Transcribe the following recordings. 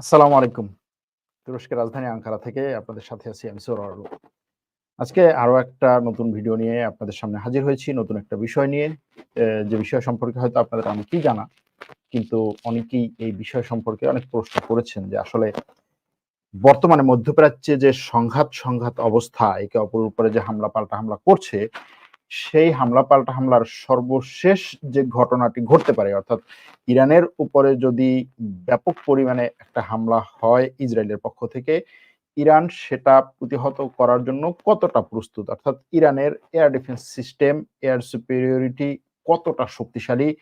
আসসালামু আলাইকুম। তুরস্কের রাজধানী আঙ্কারা থেকে আপনাদের সাথে আছি আমি সৌর আজকে আরও একটা নতুন ভিডিও নিয়ে আপনাদের সামনে হাজির হয়েছি, নতুন একটা বিষয় নিয়ে। যে বিষয় সম্পর্কে হয়তো আপনাদের অনেকেই জানা, কিন্তু অনেকেই এই বিষয় সম্পর্কে অনেক প্রশ্ন করেছেন যে আসলে বর্তমানে মধ্যপ্রাচ্যে যে সংঘাত সংঘাত অবস্থা, একে অপরের উপরে যে হামলা পাল্টা হামলা করছে সেই হামলা পাল্টা হামলার সর্বশেষ যে ঘটনাটি ঘটতে পারে, অর্থাৎ ইরানের উপরে যদি ব্যাপক পরিমাণে একটা হামলা হয় ইসরায়েলের পক্ষ থেকে, ইরান সেটা প্রতিহত করার জন্য কতটা প্রস্তুত? অর্থাৎ ইরানের air defence system, air superiority কতটা শক্তিশালী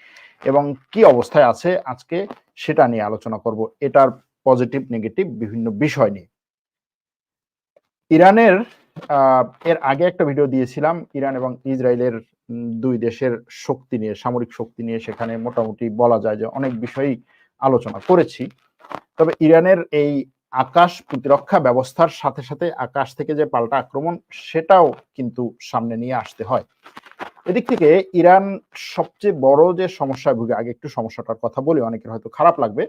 এবং কি অবস্থায় আছে আজকে সেটা নিয়ে আলোচনা করব। এটার পজিটিভ, নেগেটিভ বিভিন্ন বিষয় নিয়ে। ইরানের এর আগে একটা ভিডিও দিয়েছিলাম ইরান এবং ইসরায়েলের দুই দেশের শক্তি নিয়ে, সামরিক শক্তি নিয়ে সেখানে মোটামুটি বলা যায় যে অনেক বিষয়ই আলোচনা করেছি। তবে ইরানের এই আকাশ প্রতিরক্ষা ব্যবস্থার সাথে সাথে আকাশ থেকে যে পাল্টা আক্রমণ, সেটাও কিন্তু সামনে নিয়ে আসতে হয়। এদিক থেকে ইরান সবচেয়ে বড় যে সমস্যায় ভুগে, আগে একটু সমস্যাটার কথা বলি, অনেকের হয়তো খারাপ লাগবে।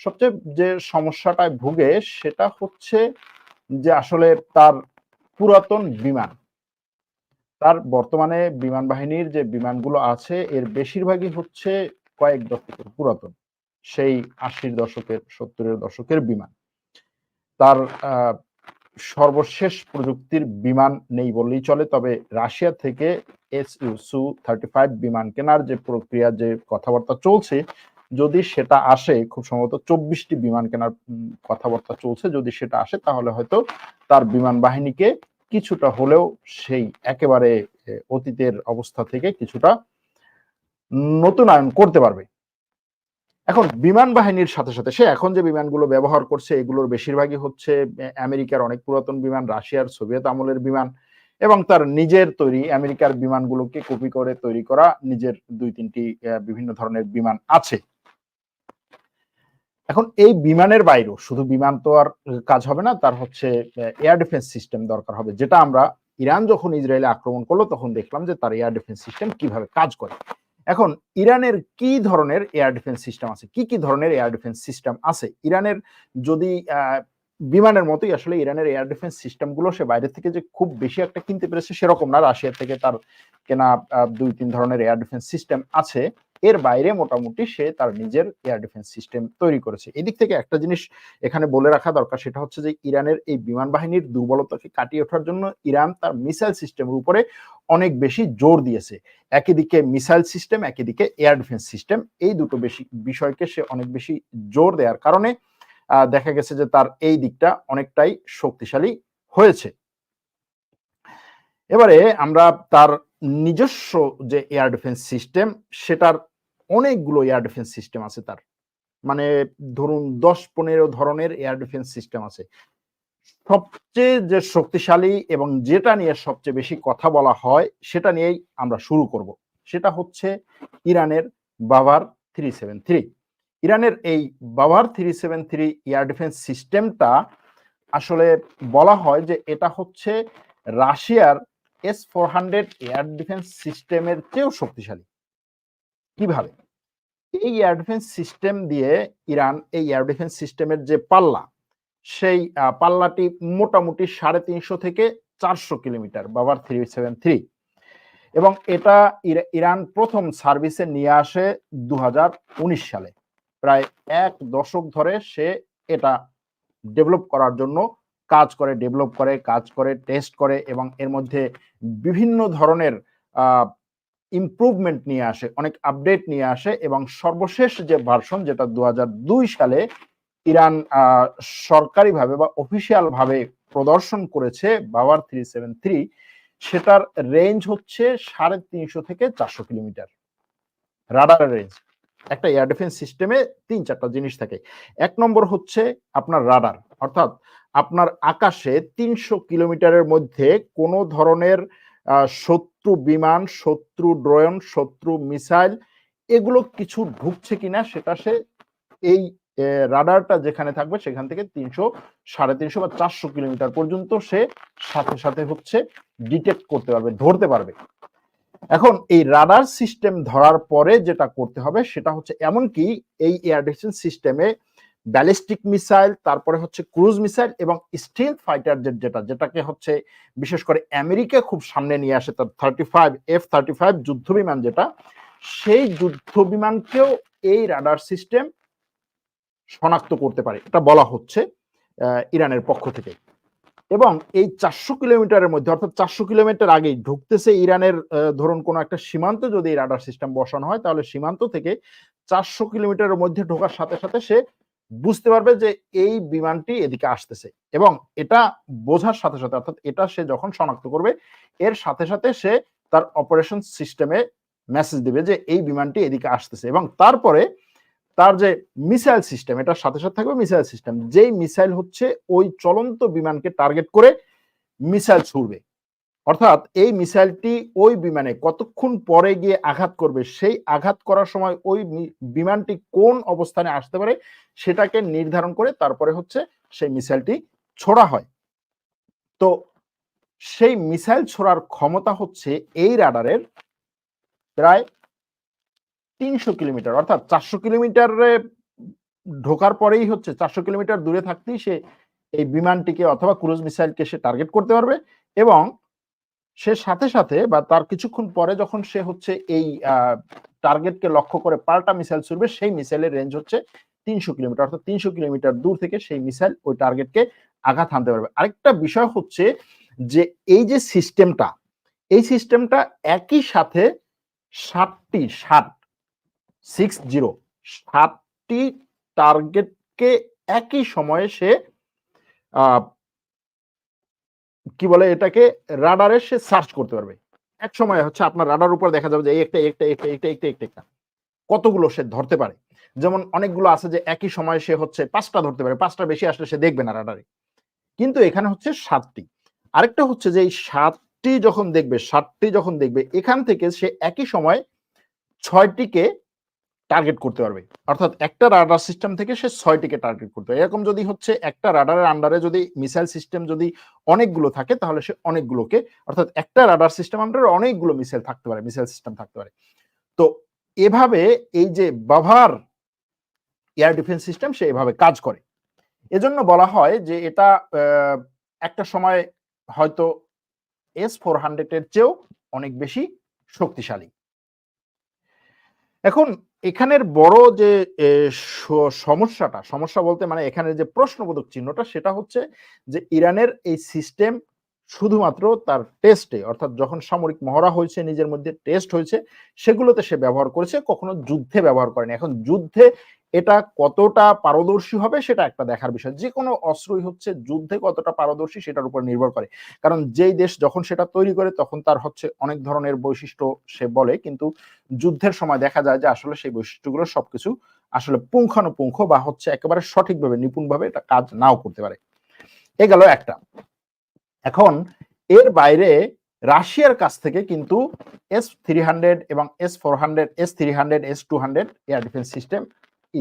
সবচেয়ে যে সমস্যাটায় ভুগে সেটা হচ্ছে যে আসলে তার পুরাতন বিমান। তার বর্তমানে বিমান বাহিনীর যে বিমানগুলো আছে, এর বেশিরভাগই হচ্ছে কয়েক দশকের পুরাতন। সেই আশির দশকের, সত্তরের দশকের বিমান। তার সর্বশেষ প্রযুক্তির বিমান নেই বললেই চলে, তবে রাশিয়া থেকে S U Su thirty five বিমান কেনার যে প্রক্রিয়া, যে কথাবার্তা চলছে যদি সেটা আসে, খুব সম্ভবত চব্বিশটি বিমান কেনার কথাবার্তা চলছে, যদি সেটা আসে, তাহলে হয়তো তার বিমান বাহিনীকে কিছুটা হলেও সেই একেবারে অতীতের অবস্থা থেকে কিছুটা নতুনায়ন করতে পারবে। এখন বিমান বাহিনীর সাথে সাথে, সে এখন যে বিমানগুলো ব্যবহার করছে, এগুলোর বেশিরভাগই হচ্ছে আমেরিকার অনেক পুরাতন বিমান, রাশিয়ার সোভিয়েত আমলের বিমান এবং তার নিজের তৈরি, আমেরিকার বিমানগুলোকে কপি করে তৈরি করা নিজের দুই তিনটি বিভিন্ন ধরনের বিমান আছে। এখন এই বিমানের বাইরেও, শুধু বিমান তো আর কাজ হবে না, তার হচ্ছে এয়ার ডিফেন্স সিস্টেম দরকার হবে। যেটা আমরা ইরান যখন ইসরায়েলে আক্রমণ করল, তখন দেখলাম যে তার এয়ার ডিফেন্স সিস্টেম কীভাবে কাজ করে। এখন ইরানের কি ধরনের এয়ার ডিফেন্স সিস্টেম আছে? কি কি ধরনের এয়ার ডিফেন্স সিস্টেম আছে? ইরানের যদি বিমানের মতোই আসলে ইরানের এয়ার ডিফেন্স সিস্টেমগুলো সে বাইরে থেকে যে খুব বেশি একটা কিনতে পেরেছে, সেরকম না। রাশিয়া থেকে তার কেনা দুই, তিন ধরনের এয়ার ডিফেন্স সিস্টেম আছে। এর বাইরে মোটামুটি সে তার নিজের এয়ার ডিফেন্স সিস্টেম তৈরি করেছে। এদিক থেকে একটা জিনিস এখানে বলে রাখা দরকার, সেটা হচ্ছে যে ইরানের এই বিমান বাহিনীর দুর্বলতাকে কাটিয়ে ওঠার জন্য ইরান তার মিসাইল সিস্টেমের উপরে অনেক বেশি জোর দিয়েছে। একই দিকে মিসাইল সিস্টেম একই দিকে এয়ার ডিফেন্স সিস্টেম এই দুটো বেশি বিষয়কে সে অনেক বেশি জোর দেওয়ার কারণে দেখা গেছে যে তার এই দিকটা অনেকটাই শক্তিশালী হয়েছে। এবারে আমরা তার নিজস্ব যে এয়ার ডিফেন্স সিস্টেম সেটার অনেকগুলো এয়ার ডিফেন্স সিস্টেম আছে তার। মানে ধরুন দশ পনেরো ধরনের এয়ার ডিফেন্স সিস্টেম আছে। সবচেয়ে যে শক্তিশালী এবং যেটা নিয়ে সবচেয়ে বেশি কথা বলা হয়, সেটা নিয়েই আমরা শুরু করব। সেটা হচ্ছে ইরানের বাবার থ্রি সেভেন থ্রি। ইরানের এই Bavar three seven three air defence সিস্টেমটা আসলে বলা হয় যে এটা হচ্ছে রাশিয়ার S four hundred air defence সিস্টেমের চেয়েও শক্তিশালী। কীভাবে এই এয়ার ডিফেন্স সিস্টেম দিয়ে ইরান, এই এয়ার ডিফেন্স সিস্টেমের যে পাল্লা, সেই পাল্লাটি মোটামুটি সাড়ে তিনশো থেকে চারশো কিলোমিটার বাবার থ্রি সেভেন থ্রি এবং এটা ইরা- ইরান প্রথম সার্ভিসে নিয়ে আসে দু হাজার উনিশ সালে। প্রায় এক দশক ধরে সে এটা ডেভেলপ করার জন্য কাজ করে ডেভেলপ করে, কাজ করে টেস্ট করে এবং এর মধ্যে বিভিন্ন ধরনের ইমপ্রুভমেন্ট নিয়ে আসে, অনেক আপডেট নিয়ে আসে এবং সর্বশেষ যে ভার্সন যেটা দু হাজার দুই সালে ইরান সরকারিভাবে বা ভাবে প্রদর্শন করেছে বাবার থ্রি সেভেন থ্রি সেটার রেঞ্জ হচ্ছে সাড়ে তিনশো থেকে চারশো কিলোমিটার। রাডারের রেঞ্জ একটা এয়ার ডিফেন্স সিস্টেমে তিন চারটা জিনিস থাকে। এক নম্বর হচ্ছে আপনার রাডার অর্থাৎ আপনার আকাশে তিনশো কিলোমিটারের মধ্যে কোনো ধরনের শত্রু বিমান, শত্রু ড্রোন শত্রু মিসাইল এগুলো কিছু ঢুকছে কিনা সেটা সে এই রাডারটা যেখানে থাকবে সেখান থেকে তিনশো, সাড়ে তিনশো বা চারশো কিলোমিটার পর্যন্ত সে সাথে সাথে হচ্ছে ডিটেক্ট করতে পারবে, ধরতে পারবে। এখন এই রাডার সিস্টেম ধরার পরে যেটা করতে হবে সেটা হচ্ছে এমনকি এই এয়ার ডিফেন্স সিস্টেমে ব্যালিস্টিক মিসাইল, তারপরে হচ্ছে ক্রুজ মিসাইল এবং স্টিল ফাইটার জেট যেটা, যেটাকে হচ্ছে বিশেষ করে আমেরিকা খুব সামনে নিয়ে আসে, তার thirty five F thirty five যুদ্ধ বিমান যেটা, সেই যুদ্ধ বিমানকেও এই রাডার সিস্টেম শনাক্ত করতে পারে। এটা বলা হচ্ছে ইরানের পক্ষ থেকে। এবং এই চারশো কিলোমিটারের মধ্যে, অর্থাৎ চারশো কিলোমিটার আগেই ঢুকতেছে ইরানের ধরুন কোনো একটা সীমান্ত, যদি রাডার সিস্টেম বসানো হয়, তাহলে সীমান্ত থেকে চারশো কিলোমিটারের মধ্যে ঢোকার সাথে সাথে সে বুঝতে পারবে যে এই বিমানটি এদিকে আসতেছে। এবং এটা বোঝার সাথে সাথে, অর্থাৎ এটা সে যখন শনাক্ত করবে, এর সাথে সাথে সে তার অপারেশন সিস্টেমে মেসেজ দিবে যে এই বিমানটি এদিকে আসতেছে। এবং তারপরে তার যে মিসাইল সিস্টেম, এটার সাথে সাথে থাকবে মিসাইল সিস্টেম। যেই মিসাইল হচ্ছে ওই চলন্ত বিমানকে টার্গেট করে মিসাইল ছুড়বে। অর্থাৎ এই মিসাইলটি ওই বিমানে কতক্ষণ পরে গিয়ে আঘাত করবে, সেই আঘাত করার সময় ওই বিমানটি কোন অবস্থানে আসতে পারে সেটাকে নির্ধারণ করে তারপরে হচ্ছে সেই মিসাইলটি ছোড়া হয়। তো সেই মিসাইল ছোড়ার ক্ষমতা হচ্ছে এই রাডারের প্রায় তিনশো কিলোমিটার, অর্থাৎ চারশো কিলোমিটারে ঢোকার পরেই হচ্ছে চারশো কিলোমিটার দূরে থাকতেই সে এই বিমানটিকে অথবা ক্রুজ মিসাইলকে সে টার্গেট করতে পারবে এবং সে সাথে সাথে বা তার কিছুক্ষণ পরে যখন সে হচ্ছে এই টার্গেটকে লক্ষ্য করে পাল্টা মিসাইল ছুড়বে, সেই মিসাইলের রেঞ্জ হচ্ছে তিনশো কিলোমিটার, অর্থাৎ তিনশো কিলোমিটার দূর থেকে সেই মিসাইল ওই টার্গেটকে আঘাত হানতে পারবে। আরেকটা বিষয় হচ্ছে যে এই যে সিস্টেমটা, এই সিস্টেমটা একই সাথে ষাটটি ষাট সিক্স জিরো সাতটি টার্গেটকে একই সময়ে সে কি বলে এটাকে রাডারে সে সার্চ করতে পারবে। এক সময় হচ্ছে আপনার রাডার উপর দেখা যাবে যে একটা একটা একটা একটা একটা একটা একটা, কতগুলো সে ধরতে পারে। যেমন অনেকগুলো আছে যে একই সময়ে সে হচ্ছে পাঁচটা ধরতে পারে, পাঁচটা বেশি আসলে সে দেখবে না রাডারে। কিন্তু এখানে হচ্ছে সাতটি। আরেকটা হচ্ছে যে এই সাতটি যখন দেখবে, সাতটি যখন দেখবে, এখান থেকে সে একই সময় ছয়টিকে টার্গেট করতে পারবে। অর্থাৎ একটা রাডার সিস্টেম থেকে সে ছয়টিকে টার্গেট করতে পারবে। এরকম যদি হচ্ছে, একটা রাডারের আন্ডারে যদি মিসাইল সিস্টেম যদি অনেকগুলো থাকে, তাহলে সে অনেকগুলোকে, অর্থাৎ একটা রাডার সিস্টেম আন্ডারে অনেকগুলো মিসাইল থাকতে পারে মিসাইল সিস্টেম থাকতে পারে। তো এভাবে এই যে বাভার এয়ার ডিফেন্স সিস্টেম সে এভাবে কাজ করে। এজন্য বলা হয় যে এটা একটা সময় হয়তো এস ফোর হান্ড্রেড এর চেয়েও অনেক বেশি শক্তিশালী। এখন এখানের বড় যে সমস্যাটা, সমস্যা বলতে মানে এখানের যে প্রশ্নবোধক চিহ্নটা সেটা হচ্ছে যে ইরানের এই সিস্টেম শুধুমাত্র তার টেস্টে, অর্থাৎ যখন সামরিক মহড়া হয়েছে, নিজের মধ্যে টেস্ট হয়েছে, সেগুলোতে সে ব্যবহার করেছে, কখনো যুদ্ধে ব্যবহার করেনি। এখন যুদ্ধে এটা কতটা পারদর্শী হবে সেটা একটা দেখার বিষয়। যে কোনো অস্ত্রই হচ্ছে যুদ্ধে কতটা পারদর্শী সেটার উপর নির্ভর করে। কারণ যেই দেশ যখন সেটা তৈরি করে তখন তার হচ্ছে অনেক ধরনের বৈশিষ্ট্য সে বলে। কিন্তু যুদ্ধের সময় দেখা যায় যে আসলে সেই বৈশিষ্ট্যগুলো সবকিছু আসলে পুঙ্খানুপুঙ্খ বা হচ্ছে একেবারে সঠিকভাবে, নিপুণভাবে এটা কাজ নাও করতে পারে। এ গেল একটা। এখন এর বাইরে রাশিয়ার কাছ থেকে কিন্তু এস থ্রি হান্ড্রেড এবং S four hundred, S three hundred, S two hundred air defence system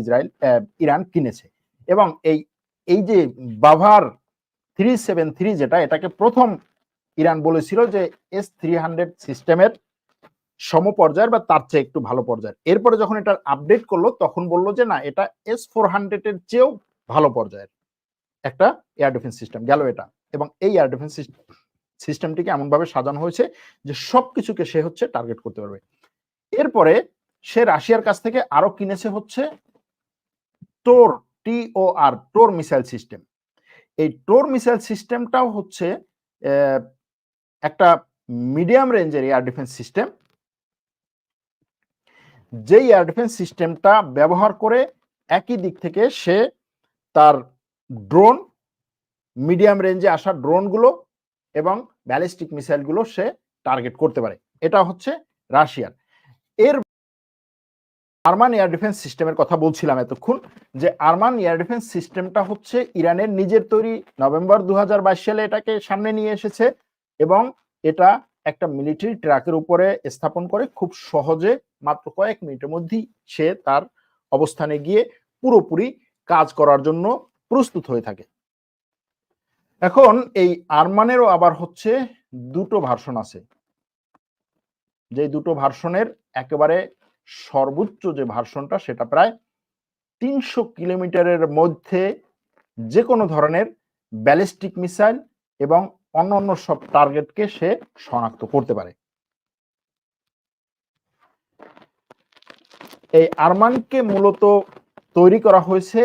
Israel Iran কিনেছে। এবং এই এই যে বাভার থ্রি সেভেন থ্রি যেটা, এটাকে প্রথম ইরান বলেছিল যে এস থ্রি হান্ড্রেড সিস্টেমের সমপর্যায়ের বা তার চেয়ে একটু ভালো পর্যায়ের। এরপরে যখন এটা আপডেট করল, তখন বলল যে না, এটা এস ফোর হান্ড্রেড এর চেয়েও ভালো পর্যায়ের একটা এয়ার ডিফেন্স সিস্টেম গেল এটা। এবং এই এয়ার ডিফেন্স সিস্টেমটিকে এমন ভাবে সাজানো হয়েছে যে সবকিছুকে সে হচ্ছে টার্গেট করতে পারবে। এরপরে সে রাশিয়ার কাছ থেকে আরও কিনেছে হচ্ছে টোর, টিওআর, টোর মিসাইল সিস্টেম। এই টোর মিসাইল সিস্টেমটাও হচ্ছে একটা মিডিয়াম রেঞ্জের এয়ার ডিফেন্স সিস্টেম। যে এয়ার ডিফেন্স সিস্টেমটা ব্যবহার করে একই দিক থেকে সে তার ড্রোন, মিডিয়াম রেঞ্জে আসা ড্রোনগুলো এবং ব্যালিস্টিক মিসাইলগুলো সে টার্গেট করতে পারে। এটা হচ্ছে রাশিয়ার। এর আরমান এয়ার ডিফেন্স সিস্টেমের কথা বলছিলাম এতক্ষণ, যে আরমান এয়ার ডিফেন্স সিস্টেমটা হচ্ছে ইরানের নিজের তৈরি নভেম্বর দুহাজার বাইশ সালে এটাকে সামনে নিয়ে এসেছে এবং এটা একটা মিলিটারি ট্রাকের উপরে স্থাপন করে খুব সহজে মাত্র কয়েক মিনিটের মধ্যেই সে তার অবস্থানে গিয়ে পুরোপুরি কাজ করার জন্য প্রস্তুত হয়ে থাকে। এখন এই আরমানেরও আবার হচ্ছে দুটো ভার্সন আছে। যে দুটো ভার্সনের একেবারে সর্বোচ্চ যে ভার্সনটা সেটা প্রায় তিনশো কিলোমিটারের মধ্যে যে কোনো ধরনের ব্যালিস্টিক মিসাইল এবং অন্য অন্য সব টার্গেটকে সে শনাক্ত করতে পারে। এই আরমানকে মূলত তৈরি করা হয়েছে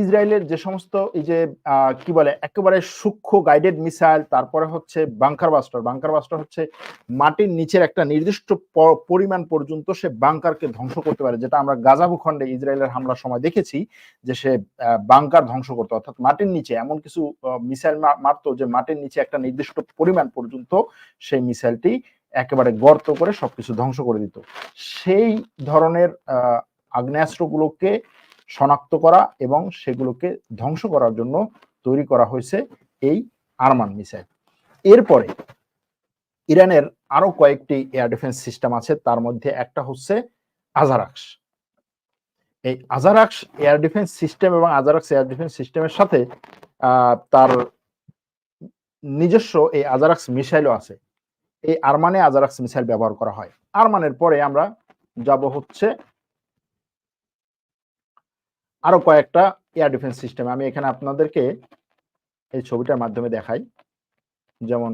ইসরায়েলের যে সমস্ত এই যে কি বলে, একেবারে সূক্ষ্ম গাইডেড মিসাইল তারপরে হচ্ছে বাংকার বাস্টার বাংকার বাস্টার হচ্ছে মাটির নিচের একটা নির্দিষ্ট পরিমাণ পর্যন্ত সে বাংকারকে ধ্বংস করতে পারে, যেটা আমরা গাজা ভূখণ্ডে ইসরায়েলের হামলার সময় দেখেছি যে সে বাংকার ধ্বংস করতো। অর্থাৎ মাটির নিচে এমন কিছু মিসাইল মারতো যে মাটির নিচে একটা নির্দিষ্ট পরিমাণ পর্যন্ত সেই মিসাইলটি একেবারে গর্ত করে সবকিছু ধ্বংস করে দিত। সেই ধরনের আগ্নেয়াস্ত্রগুলোকে শনাক্ত করা এবং সেগুলোকে ধ্বংস করার জন্য তৈরি করা হয়েছে এই আরমান মিসাইল। এরপরে ইরানের আরও কয়েকটি এয়ার ডিফেন্স সিস্টেম আছে, তার মধ্যে একটা হচ্ছে আজারাক্স। এই আজারাক্স এয়ার ডিফেন্স সিস্টেম এবং আজারাক্স এয়ার ডিফেন্স সিস্টেমের সাথে তার নিজস্ব এই আজারাক্স মিসাইলও আছে। এই আরমানে আজারাক্স মিসাইল ব্যবহার করা হয়। আরমানের পরে আমরা যাব হচ্ছে আরও কয়েকটা এয়ার ডিফেন্স সিস্টেম আমি এখানে আপনাদেরকে এই ছবিটার মাধ্যমে দেখাই। যেমন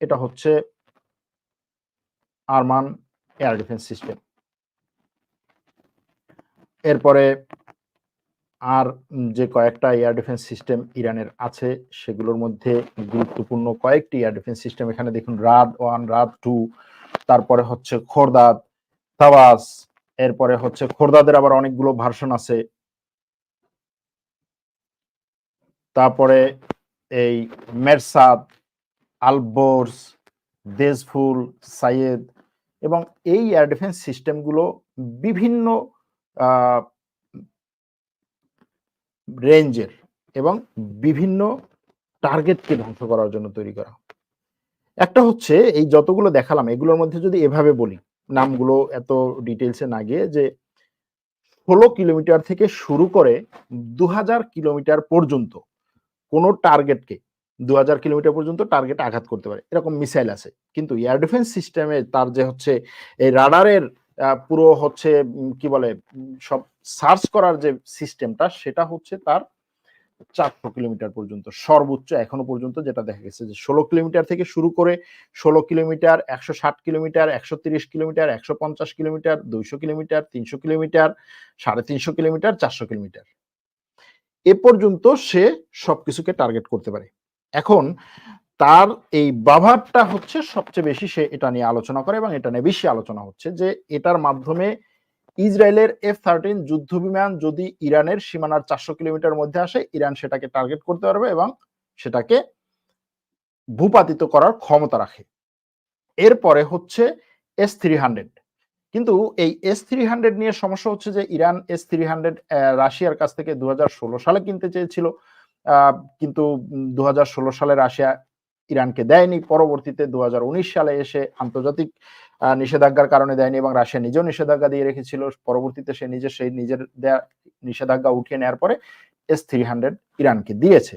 এটা হচ্ছে আরমান এয়ার ডিফেন্স সিস্টেম এরপরে আর যে কয়েকটা এয়ার ডিফেন্স সিস্টেম ইরানের আছে, সেগুলোর মধ্যে গুরুত্বপূর্ণ কয়েকটি এয়ার ডিফেন্স সিস্টেম এখানে দেখুন, রাদ ওয়ান, রাদ টু, তারপরে হচ্ছে খোরদাদ তাওয়াস এরপরে হচ্ছে খোর্দাদের আবার অনেকগুলো ভার্সন আছে। তারপরে এই মেরসাদ, আলবোর্স, দেশফুল, সাইয়েদ এবং এই এয়ার ডিফেন্স সিস্টেমগুলো বিভিন্ন রেঞ্জের এবং বিভিন্ন টার্গেটকে ধ্বংস করার জন্য তৈরি করা। একটা হচ্ছে এই যতগুলো দেখালাম, এগুলোর মধ্যে যদি এভাবে বলি নামগুলো এত ডিটেলসে না গিয়ে যে ষোলো কিলোমিটার থেকে শুরু করে দু হাজার কিলোমিটার পর্যন্ত কোন টার্গেটকে দু হাজার কিলোমিটার পর্যন্ত টার্গেট আঘাত করতে পারে। এরকম মিসাইল আছে। কিন্তু এয়ার ডিফেন্স সিস্টেমে তার যে হচ্ছে এই রাডারের পুরো হচ্ছে কি বলে সব সার্চ করার যে সিস্টেমটা, সেটা হচ্ছে তার চারশো কিলোমিটার পর্যন্ত, সর্বোচ্চ এখনও পর্যন্ত যেটা দেখা গেছে যে ষোলো কিলোমিটার থেকে শুরু করে ষোলো কিলোমিটার, একশো ষাট কিলোমিটার, একশো তিরিশ কিলোমিটার, একশো পঞ্চাশ কিলোমিটার, দুইশো কিলোমিটার, তিনশো কিলোমিটার, সাড়ে তিনশো কিলোমিটার, চারশো কিলোমিটার। এ পর্যন্ত সে সবকিছুকে টার্গেট করতে পারে। এখন তার এই বাভারটা হচ্ছে সবচেয়ে বেশি সে এটা নিয়ে আলোচনা করে এবং এটা নিয়ে বেশি আলোচনা হচ্ছে যে এটার মাধ্যমে ইসরায়েলের এফ থার্টিন যুদ্ধ বিমান যদি ইরানের সীমানার চারশো কিলোমিটার মধ্যে আসে, ইরান সেটাকে টার্গেট করতে পারবে এবং সেটাকে ভূপাতিত করার ক্ষমতা রাখে। এরপরে হচ্ছে এস থ্রি হান্ড্রেড কিন্তু এই এস থ্রি হান্ড্রেড নিয়ে সমস্যা হচ্ছে যে ইরান এস থ্রি হান্ড্রেড রাশিয়ার কাছ থেকে দু হাজার ষোলো সালে কিনতে চেয়েছিল। কিন্তু দু হাজার ষোলো সালে রাশিয়া ইরানকে দেয়নি। পরবর্তীতে দু হাজার উনিশ সালে এসে আন্তর্জাতিক নিষেধাজ্ঞার কারণে দেয়নি এবং রাশিয়া নিজেও নিষেধাজ্ঞা দিয়ে রেখেছিল। পরবর্তীতে সে নিজে সেই নিজের দেয়া নিষেধাজ্ঞা উঠিয়ে নেওয়ার পরে এস থ্রি হান্ড্রেড ইরানকে দিয়েছে।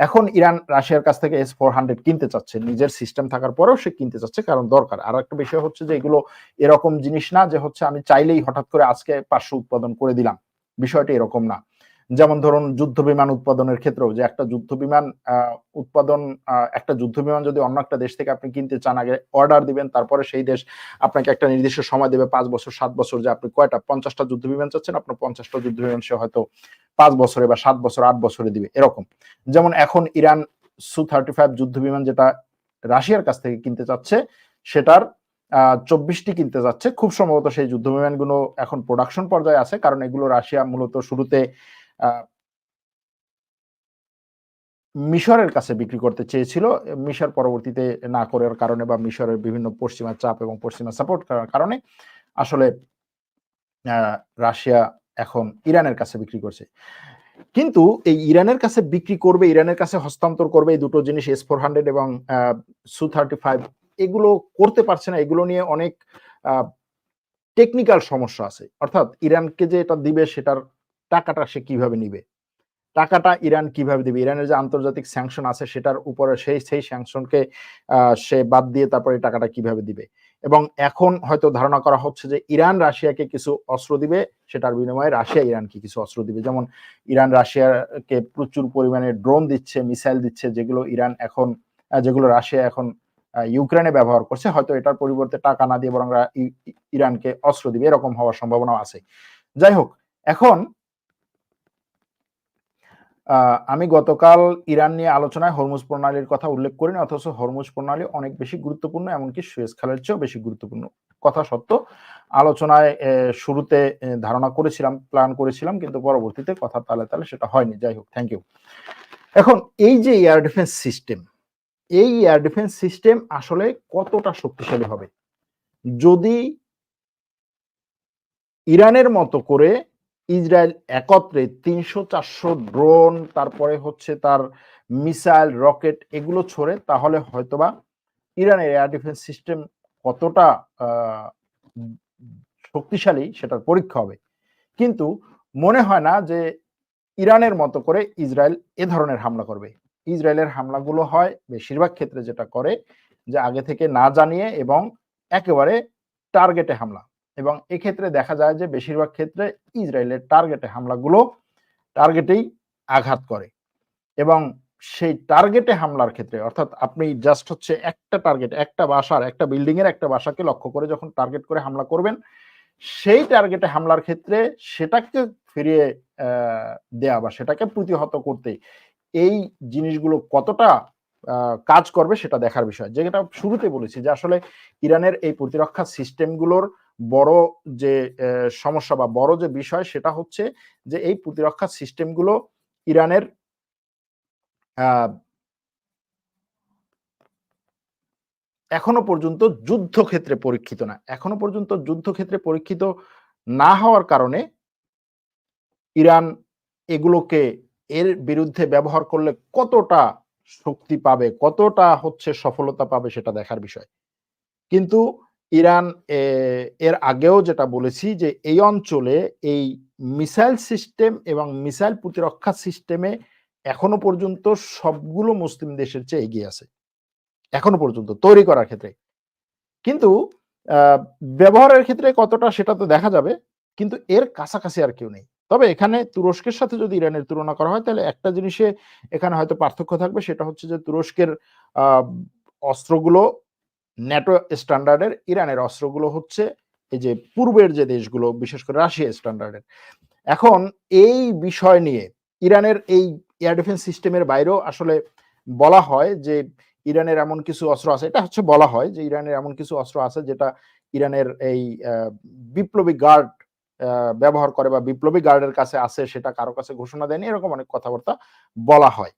এখন ইরান রাশিয়ার কাছ থেকে এস ফোর হান্ড্রেড কিনতে চাচ্ছে। নিজের সিস্টেম থাকার পরেও সে কিনতে চাচ্ছে কারণ দরকার। আর একটা বিষয় হচ্ছে যে এগুলো এরকম জিনিস না যে হচ্ছে আমি চাইলেই হঠাৎ করে আজকে পাঁচশো উৎপাদন করে দিলাম। বিষয়টা এরকম না। যেমন ধরুন যুদ্ধ বিমান উৎপাদনের ক্ষেত্রেও যে একটা যুদ্ধ বিমান উৎপাদন একটা যুদ্ধ বিমান যদি অন্য একটা দেশ থেকে আপনি কিনতে চান, আগে অর্ডার দিবেন, তারপরে সেই দেশ আপনাকে একটা নির্দিষ্ট সময় দেবে, পাঁচ বছর, সাত বছর, যে আপনি কয়টা, পঞ্চাশটা যুদ্ধ বিমান চাচ্ছেন, আপনার পঞ্চাশটা যুদ্ধ বিমান সে হয়তো পাঁচ বছরে বা সাত বছর, আট বছরে দিবে, এরকম। যেমন এখন ইরান সু থার্টি ফাইভ যুদ্ধ বিমান যেটা রাশিয়ার কাছ থেকে কিনতে চাচ্ছে, সেটার চব্বিশটি কিনতে যাচ্ছে। খুব সম্ভবত সেই যুদ্ধ বিমানগুলো এখন প্রোডাকশন পর্যায়ে আছে, কারণ এগুলো রাশিয়া মূলত শুরুতে মিশরের কাছে বিক্রি করতে চেয়েছিল। মিশর পরবর্তীতে না করার কারণে বা মিশরের বিভিন্ন পশ্চিমা চাপ এবং পশ্চিমা সাপোর্ট করার কারণে আসলে রাশিয়া এখন ইরানের কাছে বিক্রি করছে। কিন্তু এই ইরানের কাছে বিক্রি করবে, ইরানের কাছে হস্তান্তর করবে এই দুটো জিনিস এস ফোর হান্ড্রেড এবং সু থার্টি ফাইভ এগুলো করতে পারছে না। এগুলো নিয়ে অনেক টেকনিক্যাল সমস্যা আছে। অর্থাৎ ইরানকে যে এটা দিবে সেটার টাকাটা সে কীভাবে নিবে? টাকাটা ইরান কীভাবে দিবে? ইরানের যে আন্তর্জাতিক স্যাংশন আছে, সেটার উপরে সেই সেই স্যাংশনকে সে বাদ দিয়ে তারপরে টাকাটা কীভাবে দিবে? এবং এখন হয়তো ধারণা করা হচ্ছে যে ইরান রাশিয়াকে কিছু অস্ত্র দিবে, সেটার বিনিময়ে রাশিয়া ইরানকে কিছু অস্ত্র দিবে। যেমন ইরান রাশিয়াকে প্রচুর পরিমাণে ড্রোন দিচ্ছে মিসাইল দিচ্ছে, যেগুলো ইরান এখন যেগুলো রাশিয়া এখন ইউক্রেনে ব্যবহার করছে। হয়তো এটার পরিবর্তে টাকা না দিয়ে বরং ইরানকে অস্ত্র দিবে। এরকম হওয়ার সম্ভাবনা আছে। যাই হোক, এখন আমি গতকাল ইরান নিয়ে আলোচনায় হরমুজ প্রণালীর কথা উল্লেখ করিনি, অথচ হরমুজ প্রণালী অনেক বেশি গুরুত্বপূর্ণ, এমনকি সুয়েজ খালের চেয়েও বেশি গুরুত্বপূর্ণ। কথা সত্য, আলোচনায় শুরুতে ধারণা করেছিলাম প্ল্যান করেছিলাম, কিন্তু পরবর্তীতে কথা তালে তালে সেটা হয়নি। যাই হোক থ্যাংক ইউ এখন, এই যে এয়ার ডিফেন্স সিস্টেম এই এয়ার ডিফেন্স সিস্টেম আসলে কতটা শক্তিশালী হবে? যদি ইরানের মতো করে ইসরায়েল একত্রে তিনশো চারশো ড্রোন, তারপরে হচ্ছে তার মিসাইল, রকেট এগুলো ছড়ে, তাহলে হয়তোবা ইরানের এয়ার ডিফেন্স সিস্টেম কতটা শক্তিশালী সেটার পরীক্ষা হবে। কিন্তু মনে হয় না যে ইরানের মতো করে ইসরায়েল এ ধরনের হামলা করবে। ইসরায়েলের হামলাগুলো হয় বেশিরভাগ ক্ষেত্রে যেটা করে যে আগে থেকে না জানিয়ে এবং একেবারে টার্গেটে হামলা। এবং এক্ষেত্রে দেখা যায় যে বেশিরভাগ ক্ষেত্রে ইসরায়েলের টার্গেটে হামলাগুলো টার্গেটেই আঘাত করে। এবং সেই টার্গেটে হামলার ক্ষেত্রে, অর্থাৎ আপনি জাস্ট হচ্ছে একটা টার্গেট একটা বাসার একটা বিল্ডিং এর একটা বাসাকে লক্ষ্য করে যখন টার্গেট করে হামলা করবেন, সেই টার্গেটে হামলার ক্ষেত্রে সেটাকে ফিরিয়ে দেয়া বা সেটাকে প্রতিহত করতে এই জিনিসগুলো কতটা কাজ করবে সেটা দেখার বিষয়। যেটা শুরুতে বলেছি যে আসলে ইরানের এই প্রতিরক্ষা সিস্টেমগুলোর বড় যে সমস্যা বা বড় যে বিষয় সেটা হচ্ছে যে এই প্রতিরক্ষা সিস্টেমগুলো ইরানের এখনও পর্যন্ত যুদ্ধক্ষেত্রে পরীক্ষিত না। এখনও পর্যন্ত যুদ্ধক্ষেত্রে পরীক্ষিত না হওয়ার কারণে ইরান এগুলোকে এর বিরুদ্ধে ব্যবহার করলে কতটা শক্তি পাবে, কতটা হচ্ছে সফলতা পাবে সেটা দেখার বিষয়। কিন্তু ইরান এর আগেও যেটা বলেছি যে এই অঞ্চলে এই মিসাইল সিস্টেম এবং মিসাইল প্রতিরক্ষা সিস্টেমে এখনও পর্যন্ত সবগুলো মুসলিম দেশের চেয়ে এগিয়ে আছে। এখনও পর্যন্ত তৈরি করার ক্ষেত্রে। কিন্তু ব্যবহারের ক্ষেত্রে কতটা সেটা তো দেখা যাবে, কিন্তু এর কাছাকাছি আর কেউ নেই। তবে এখানে তুরস্কের সাথে যদি ইরানের তুলনা করা হয়, তাহলে একটা জিনিসে এখানে হয়তো পার্থক্য থাকবে, সেটা হচ্ছে যে তুরস্কের অস্ত্রগুলো ন্যাটো স্ট্যান্ডার্ডের, ইরানের অস্ত্রগুলো হচ্ছে এই যে পূর্বের যে দেশগুলো, বিশেষ করে রাশিয়া স্ট্যান্ডার্ডের। এখন এই বিষয় নিয়ে ইরানের এই এয়ার ডিফেন্স সিস্টেমের বাইরেও আসলে বলা হয় যে ইরানের এমন কিছু অস্ত্র আছে, এটা হচ্ছে বলা হয় যে ইরানের এমন কিছু অস্ত্র আছে যেটা ইরানের এই বিপ্লবী গার্ড ব্যবহার করে বা বিপ্লবী গার্ডের কাছে আছে সেটা কারও কাছে ঘোষণা দেয়নি, এরকম অনেক কথাবার্তা বলা হয়।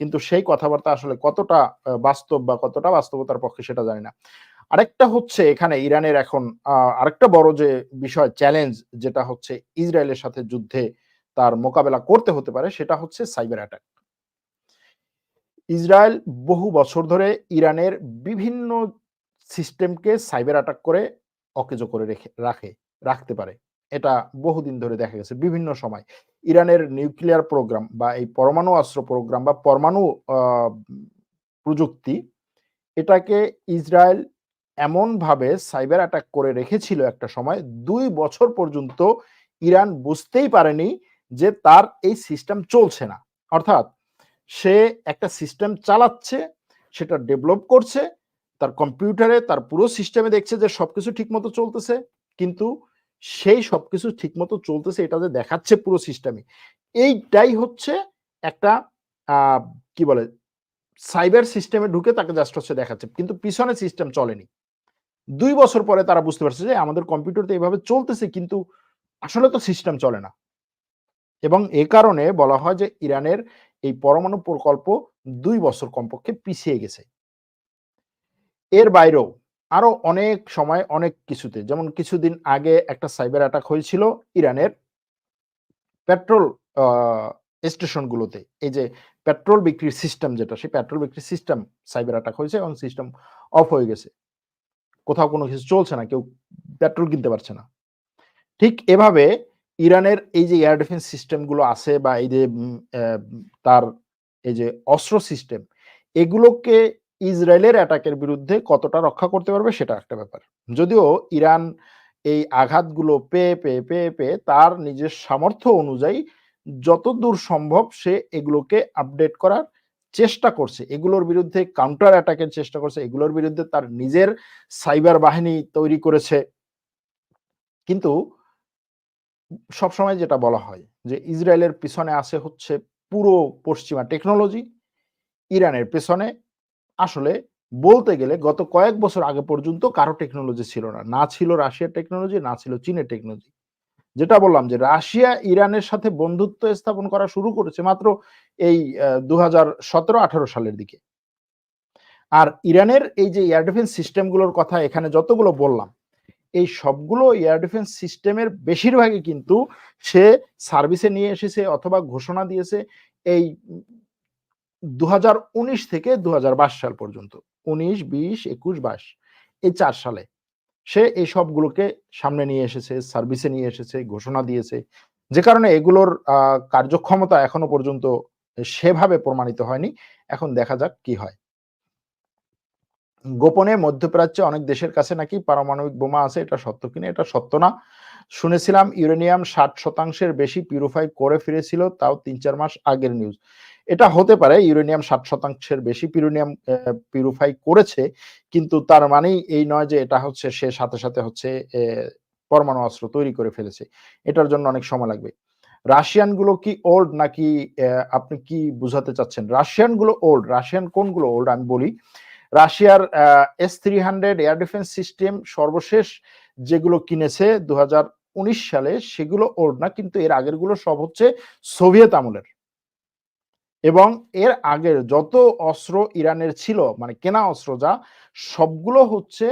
কিন্তু সেই কথাবার্তা আসলে কতটা বাস্তব বা কতটা বাস্তবতার পক্ষে সেটা জানি না। আরেকটা হচ্ছে এখানে ইরানের এখন আরেকটা বড় যে বিষয়, চ্যালেঞ্জ যেটা হচ্ছে ইসরায়েলের সাথে যুদ্ধে তার মোকাবেলা করতে হতে পারে, সেটা হচ্ছে সাইবার অ্যাটাক। ইসরায়েল বহু বছর ধরে ইরানের বিভিন্ন সিস্টেমকে সাইবার অ্যাটাক করে অকেজো করে রেখে, রাখে, রাখতে পারে। এটা বহুদিন ধরে দেখা গেছে, বিভিন্ন সময়। ইরানের নিউক্লিয়ার প্রোগ্রাম বা এই পরমাণু অস্ত্র প্রোগ্রাম বা পরমাণু প্রযুক্তি, এটাকে ইসরায়েল এমন ভাবে সাইবার অ্যাটাক করে রেখেছিল একটা সময়, দুই বছর পর্যন্ত ইরান বুঝতেই পারেনি যে তার এই সিস্টেম চলছে না। অর্থাৎ সে একটা সিস্টেম চালাচ্ছে, সেটা ডেভেলপ করছে, তার কম্পিউটারে, তার পুরো সিস্টেমে দেখছে যে সবকিছু ঠিকমতো চলতেছে, কিন্তু সেই সবকিছু ঠিকমতো চলতেছে, এটা যে দেখাচ্ছে পুরো সিস্টেমে এইটাই হচ্ছে একটা কি বলে সাইবার সিস্টেমে ঢুকে তাকে জাস্ট হচ্ছে দেখাচ্ছে। কিন্তু পিছনে সিস্টেম চলেনি। দুই বছর পরে তারা বুঝতে পারছে যে আমাদের কম্পিউটার তো এইভাবে চলতেছে, কিন্তু আসলে তো সিস্টেম চলে না। এবং এ কারণে বলা হয় যে ইরানের এই পরমাণু প্রকল্প দুই বছর কমপক্ষে পিছিয়ে গেছে। এর বাইরেও আরও অনেক সময়, অনেক কিছুতে। যেমন কিছুদিন আগে একটা সাইবার অ্যাটাক হয়েছিল ইরানের পেট্রোল স্টেশনগুলোতে। এই যে পেট্রোল বিক্রির সিস্টেম যেটা, সেই পেট্রোল বিক্রির সিস্টেম সাইবার অ্যাটাক হয়েছে এবং সিস্টেম অফ হয়ে গেছে। কোথাও কোনো কিছু চলছে না, কেউ পেট্রোল কিনতে পারছে না। ঠিক এভাবে ইরানের এই যে এয়ার ডিফেন্স সিস্টেমগুলো আছে বা এই যে তার এই যে অস্ত্র সিস্টেম, এগুলোকে ইসরায়েলের অ্যাটাকের বিরুদ্ধে কতটা রক্ষা করতে পারবে সেটা একটা ব্যাপার। যদিও ইরান এই আঘাতগুলো পেয়ে পেয়ে পেয়ে পেয়ে তার নিজের সামর্থ্য অনুযায়ী যতদূর সম্ভব সে এগুলোকে আপডেট করার চেষ্টা করছে। এগুলোর বিরুদ্ধে কাউন্টার অ্যাটাকের চেষ্টা করছে। এগুলোর বিরুদ্ধে তার নিজের সাইবার বাহিনী তৈরি করেছে। কিন্তু সবসময় যেটা বলা হয় যে ইসরায়েলের পিছনে আছে হচ্ছে পুরো পশ্চিমা টেকনোলজি ইরানের পেছনে আসলে বলতে গেলে গত কয়েক বছর আগে পর্যন্ত কারও টেকনোলজি ছিল না। না ছিল রাশিয়ার টেকনোলজি না ছিল চীনের টেকনোলজি যেটা বললাম যে রাশিয়া ইরানের সাথে বন্ধুত্ব স্থাপন করা শুরু করেছে মাত্র এই দু হাজার সালের দিকে। আর ইরানের এই যে এয়ার ডিফেন্স সিস্টেমগুলোর কথা এখানে যতগুলো বললাম, এই সবগুলো এয়ার ডিফেন্স সিস্টেমের বেশিরভাগই কিন্তু সে সার্ভিসে নিয়ে এসেছে অথবা ঘোষণা দিয়েছে এই দু হাজার উনিশ থেকে দু হাজার বাইশ সাল পর্যন্ত। উনিশ, বিশ, একুশ, বাইশ। এই চার সালে সে এই সবগুলোকে সামনে নিয়ে এসেছে সার্ভিসে নিয়ে এসেছে, ঘোষণা দিয়েছে। যে কারণে এগুলোর কার্যক্ষমতা এখনও পর্যন্ত সেভাবে প্রমাণিত হয়নি। এখন দেখা যাক কি হয়। গোপনে মধ্যপ্রাচ্যে অনেক দেশের কাছে নাকি পারমাণবিক বোমা আছে, এটা সত্য কিনা এটা সত্য না। শুনেছিলাম ইউরেনিয়াম ষাট শতাংশের বেশি পিউরিফাই করে ফিরেছিল, তাও তিন চার মাস আগের নিউজ এটা হতে পারে, ইউরেনিয়াম ষাট শতাংশের বেশি পিউরেনিয়াম পিউরিফাই করেছে, কিন্তু তার মানেই এই নয় যে এটা হচ্ছে, সে সাথে সাথে হচ্ছে পরমাণু অস্ত্র তৈরি করে ফেলেছে। এটার জন্য অনেক সময় লাগবে। রাশিয়ানগুলো কি ওল্ড নাকি আপনি কি বুঝাতে চাচ্ছেন? রাশিয়ানগুলো ওল্ড রাশিয়ান কোনগুলো ওল্ড আমি বলি। রাশিয়ার S three hundred air defence system সর্বশেষ যেগুলো কিনেছে দু হাজার উনিশ সালে সেগুলো ওল্ড না, কিন্তু এর আগেরগুলো সব হচ্ছে সোভিয়েত আমলের। এবং এর আগের যত অস্ত্র ইরানের ছিল মানে কেনা অস্ত্র যা, সবগুলো হচ্ছে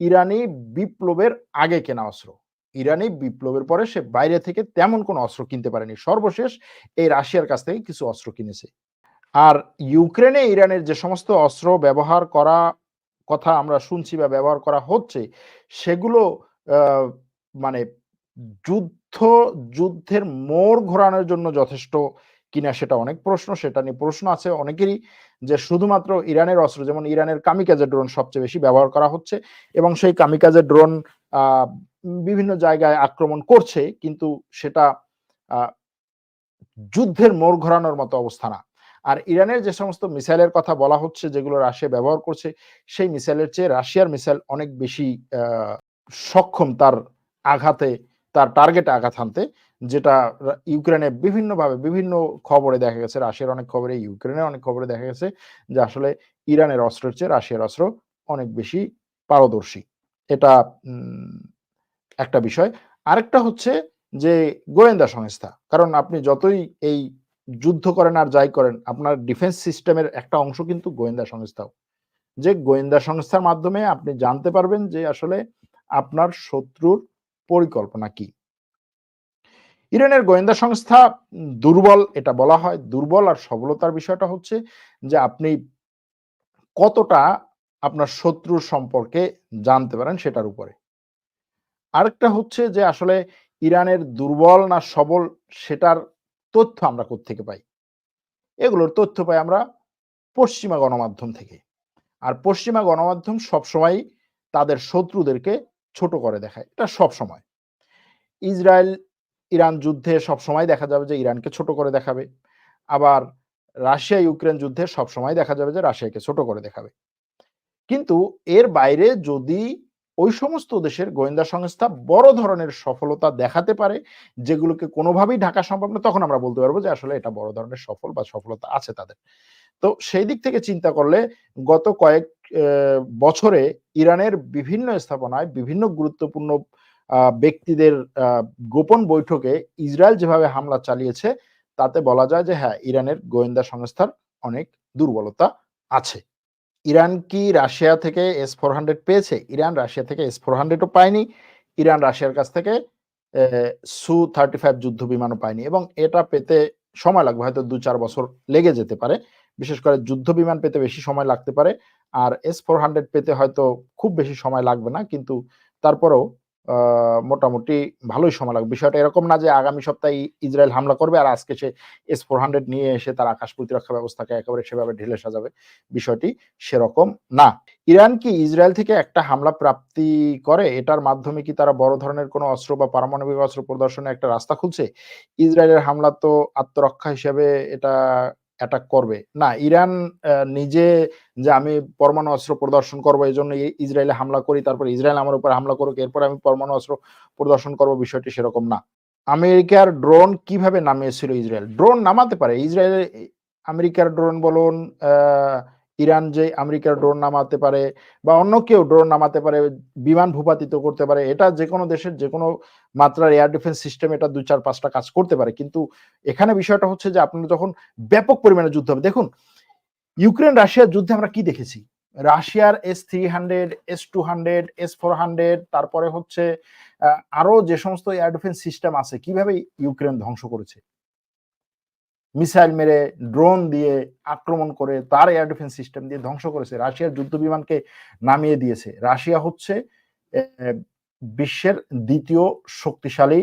ইরানি বিপ্লবের আগে কেনা অস্ত্র। ইরানি বিপ্লবের পরে সে বাইরে থেকে তেমন কোনো অস্ত্র কিনতে পারেনি। সর্বশেষ এই রাশিয়ার কাছ থেকে কিছু অস্ত্র কিনেছে। আর ইউক্রেনে ইরানের যে সমস্ত অস্ত্র ব্যবহার করা কথা আমরা শুনছি বা ব্যবহার করা হচ্ছে, সেগুলো মানে যুদ্ধ, যুদ্ধের মোড় ঘোরানোর জন্য যথেষ্ট কিনা সেটা অনেক প্রশ্ন, সেটা নিয়ে প্রশ্ন আছে অনেকেরই যে শুধুমাত্র ইরানের অস্ত্র, যেমন ইরানের কামিকাজের ড্রোন সবচেয়ে বেশি ব্যবহার করা হচ্ছে এবং সেই কামিকাজের ড্রোন বিভিন্ন জায়গায় আক্রমণ করছে, কিন্তু সেটা যুদ্ধের মোড় ঘোরানোর মতো অবস্থা না। আর ইরানের যে সমস্ত মিসাইলের কথা বলা হচ্ছে, যেগুলো রাশিয়া ব্যবহার করছে, সেই মিসাইলের চেয়ে রাশিয়ার মিসাইল অনেক বেশি সক্ষম তার আঘাতে, তার টার্গেটে আঘাত হানতে যেটা ইউক্রেনে বিভিন্নভাবে বিভিন্ন খবরে দেখা গেছে, রাশিয়ার অনেক খবরে ইউক্রেনের অনেক খবরে দেখা গেছে যে আসলে ইরানের অস্ত্রের চেয়ে রাশিয়ার অস্ত্র অনেক বেশি পারদর্শী। এটা একটা বিষয়। আরেকটা হচ্ছে যে গোয়েন্দা সংস্থা, কারণ আপনি যতই এই যুদ্ধ করেন আর যাই করেন, আপনার ডিফেন্স সিস্টেমের একটা অংশ কিন্তু গোয়েন্দা সংস্থাও। যে গোয়েন্দা সংস্থার মাধ্যমে আপনি জানতে পারবেন যে আসলে আপনার শত্রুর পরিকল্পনা কি। ইরানের গোয়েন্দা সংস্থা দুর্বল, এটা বলা হয় দুর্বল, আর সবলতার বিষয়টা হচ্ছে যে আপনি কতটা আপনার শত্রুর সম্পর্কে জানতে পারেন সেটার উপরে। আরেকটা হচ্ছে যে আসলে ইরানের দুর্বল না সবল সেটার তথ্য আমরা থেকে পাই? এগুলোর তথ্য পাই আমরা পশ্চিমা গণমাধ্যম থেকে। আর পশ্চিমা গণমাধ্যম সবসময় তাদের শত্রুদেরকে ছোট করে দেখায়। এটা সব সময় ইসরায়েল ইরান যুদ্ধে সব সময় দেখা যাবে যে ইরানকে ছোট করে দেখাবে। আবার রাশিয়া, ইউক্রেন যুদ্ধে সব সময় দেখা যাবে যে রাশিয়াকে ছোট করে দেখাবে। কিন্তু এর বাইরে যদি ওই সমস্ত দেশের গোয়েন্দা সংস্থা বড় ধরনের সফলতা দেখাতে পারে, যেগুলোকে কোনোভাবেই ঢাকা সম্ভব না, তখন আমরা বলতে পারব যে আসলে এটা বড় ধরনের সফল বা সফলতা আছে তাদের। তো সেই দিক থেকে চিন্তা করলে গত কয়েক বছরে ইরানের বিভিন্ন স্থাপনায় বিভিন্ন গুরুত্বপূর্ণ ব্যক্তিদের গোপন বৈঠকে ইসরায়েল যেভাবে হামলা চালিয়েছে, তাতে বলা যায় যে হ্যাঁ ইরানের গোয়েন্দা সংস্থার অনেক দুর্বলতা আছে। ইরান কি রাশিয়া থেকে এস ফোর হান্ড্রেড পেয়েছে? ইরান রাশিয়া থেকে এস ফোর হান্ড্রেডও পায়নি। ইরান রাশিয়ার কাছ থেকে সু থার্টি ফাইভ যুদ্ধ বিমানও পায়নি এবং এটা পেতে সময় লাগবে, হয়তো দু চার বছর লেগে যেতে পারে। বিশেষ করে যুদ্ধ বিমান পেতে বেশি সময় লাগতে পারে। আর এস ফোর হান্ড্রেড পেতে হয়তো খুব বেশি সময় লাগবে না, কিন্তু তারপরেও মোটামুটি ভালোই সময় লাগবে। বিষয়টা এরকম না যে আগামী সপ্তাহে ইসরায়েল হামলা করবে আর আজকে সে এস ফোর হান্ড্রেড নিয়ে এসে তার আকাশ প্রতিরক্ষা ব্যবস্থাকে একেবারে সেভাবে ঢেলে সাজাবে। বিষয়টি সেরকম না। ইরান কি ইসরায়েল থেকে একটা হামলা প্রাপ্তি করে? এটার মাধ্যমে কি তারা বড় ধরনের কোনো অস্ত্র বা পারমাণবিক অস্ত্র প্রদর্শনে একটা রাস্তা খুলছে? ইসরায়েলের হামলা তো আত্মরক্ষা হিসেবে এটা অ্যাটাক করবে। না ইরান নিজে যে আমি পরমাণু অস্ত্র প্রদর্শন করব এই জন্য ইসরায়েলে হামলা করি তারপর ইসরায়েল আমার উপর হামলা করুক এরপর আমি পরমাণু অস্ত্র প্রদর্শন করব বিষয়টি সেরকম না। আমেরিকার ড্রোন কীভাবে নামিয়েছিল ইসরায়েল? ড্রোন নামাতে পারে। ইসরায়েল আমেরিকার ড্রোন বলুন আহ, ইরান যে আমেরিকার ড্রোন নামাতে পারে বা অন্য কেউ ড্রোন নামাতে পারে, বিমান ভূপাতিত করতে পারে, এটা যে কোনো দেশের যে কোনো মাত্রার এয়ার ডিফেন্স সিস্টেম এটা দুই, চার, পাঁচটা কাজ করতে পারে। কিন্তু এখানে বিষয়টা হচ্ছে যে আপনার যখন ব্যাপক পরিমাণে যুদ্ধ হবে, দেখুন, ইউক্রেন রাশিয়ার যুদ্ধে আমরা কি দেখেছি? রাশিয়ার S three hundred S two hundred S four hundred তারপরে হচ্ছে আরও যে সমস্ত এয়ার ডিফেন্স সিস্টেম আছে, কীভাবে ইউক্রেন ধ্বংস করেছে? মিসাইল মেরে ড্রোন দিয়ে আক্রমণ করে তার এয়ার ডিফেন্স সিস্টেম দিয়ে ধ্বংস করেছে। রাশিয়ার যুদ্ধ বিমানকে নামিয়ে দিয়েছে। রাশিয়া হচ্ছে বিশ্বের দ্বিতীয় শক্তিশালী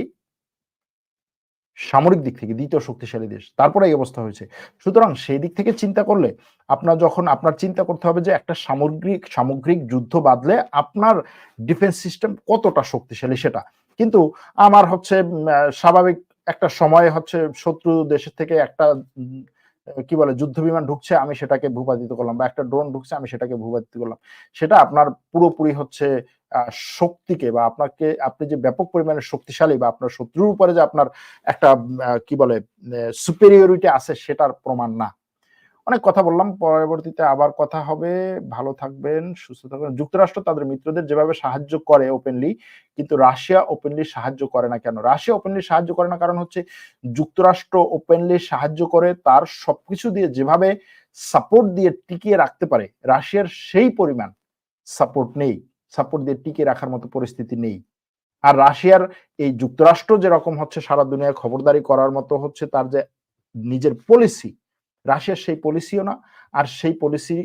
সামরিক দিক থেকে দ্বিতীয় শক্তিশালী দেশ। তারপরে এই অবস্থা হয়েছে। সুতরাং সেই দিক থেকে চিন্তা করলে আপনার যখন, আপনার চিন্তা করতে হবে যে একটা সামগ্রিক সামগ্রিক যুদ্ধ বাদলে আপনার ডিফেন্স সিস্টেম কতটা শক্তিশালী সেটা। কিন্তু আমার হচ্ছে স্বাভাবিক একটা সময় হচ্ছে শত্রু দেশের থেকে একটা কি বলে যুদ্ধ বিমান ঢুকছে, আমি সেটাকে ভূপাতিত করলাম বা একটা ড্রোন ঢুকছে, আমি সেটাকে ভূপাতিত করলাম। সেটা আপনার পুরোপুরি হচ্ছে শক্তিকে বা আপনাকে, আপনি যে ব্যাপক পরিমাণে শক্তিশালী বা আপনার শত্রুর উপরে যে আপনার একটা কি বলে সুপেরিয়রিটি আছে সেটার প্রমাণ না। অনেক কথা বললাম, পরবর্তীতে আবার কথা হবে। ভালো থাকবেন, সুস্থ থাকবেন। যুক্তরাষ্ট্র তাদের মিত্রদের যেভাবে সাহায্য করে ওপেনলি কিন্তু রাশিয়া ওপেনলি সাহায্য করে না কেন? রাশিয়া ওপেনলি সাহায্য করে না কারণ হচ্ছে যুক্তরাষ্ট্র ওপেনলি সাহায্য করে, তার সবকিছু দিয়ে যেভাবে সাপোর্ট দিয়ে টিকিয়ে রাখতে পারে, রাশিয়ার সেই পরিমাণ সাপোর্ট নেই। সাপোর্ট দিয়ে টিকিয়ে রাখার মতো পরিস্থিতি নেই। আর রাশিয়ার এই যুক্তরাষ্ট্র যেরকম হচ্ছে সারা দুনিয়ায় খবরদারি করার মতো হচ্ছে তার যে নিজের পলিসি রাশিয়ার সেই পলিসিও না। আর সেই পলিসি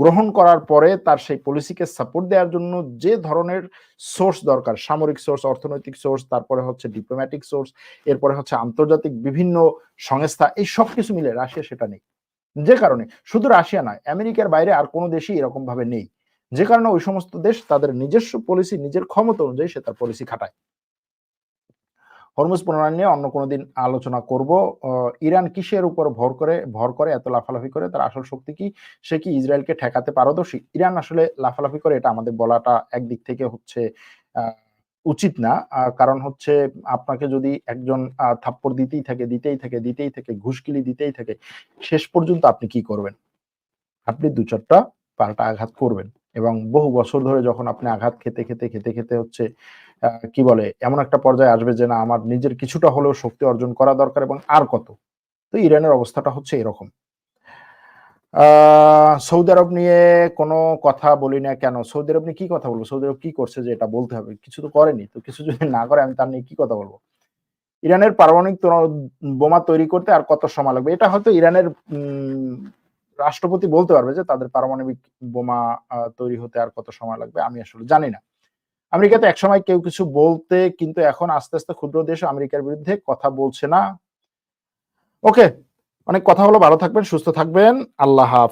গ্রহণ করার পরে তার সেই পলিসিকে সাপোর্ট দেওয়ার জন্য যে ধরনের সোর্স দরকার, সামরিক সোর্স অর্থনৈতিক সোর্স তারপরে হচ্ছে ডিপ্লোম্যাটিক সোর্স এরপরে হচ্ছে আন্তর্জাতিক বিভিন্ন সংস্থা, এই সব কিছু মিলে রাশিয়া সেটা নেই। যে কারণে, শুধু রাশিয়া নয়, আমেরিকার বাইরে আর কোনো দেশই এরকম ভাবে নেই। যে কারণে ওই সমস্ত দেশ তাদের নিজস্ব পলিসি নিজের ক্ষমতা অনুযায়ী সে তার পলিসি খাটায়। হরমুজ প্রণয়ন নিয়ে অন্য কোনো দিন আলোচনা করব। ইরান কিসের উপর ভর করে ভর করে, এত লাফালাফি করে? তার আসল শক্তি কি? সে কি ইসরায়েলকে ঠেকাতে পারদর্শী? ইরান আসলে লাফালাফি করে, এটা আমাদের বলাটা একদিক থেকে হচ্ছে উচিত না। কারণ হচ্ছে আপনাকে যদি একজন থাপ্পড় দিতেই থাকে দিতেই থাকে দিতেই থাকে, ঘুষকিলি দিতেই থাকে, শেষ পর্যন্ত আপনি কি করবেন? আপনি দু চারটা পাল্টা আঘাত করবেন। এবং বহু বছর ধরে যখন আপনি আঘাত খেতে খেতে খেতে খেতে হচ্ছে কি বলে, এমন একটা পর্যায়ে আসবে যে, না, আমার নিজের কিছুটা হলেও শক্তি অর্জন করা দরকার এবং আর কত? তো ইরানের অবস্থাটা হচ্ছে এরকম। সৌদি আরব নিয়ে কোনো কথা বলি না কেন? সৌদি আরব নিয়ে কি কথা বলব? সৌদি আরব কি করছে যে, এটা বলতে হবে? কিছু তো করেনি, তো কিছু যদি না করে, আমি তার নিয়ে কি কথা বলব? ইরানের পারমাণবিক বোমা তৈরি করতে আর কত সময় লাগবে? এটা হয়তো ইরানের রাষ্ট্রপতি বলতে পারবে যে তাদের পারমাণবিক বোমা তৈরি হতে আর কত সময় লাগবে, আমি আসলে জানি না। আমেরিকাতে একসময় কেউ কিছু বলতে কিন্তু এখন আস্তে আস্তে ক্ষুদ্র দেশ আমেরিকার বিরুদ্ধে কথা বলছে না। ওকে, অনেক কথা হলো, ভালো থাকবেন, সুস্থ থাকবেন, আল্লাহ হাফেজ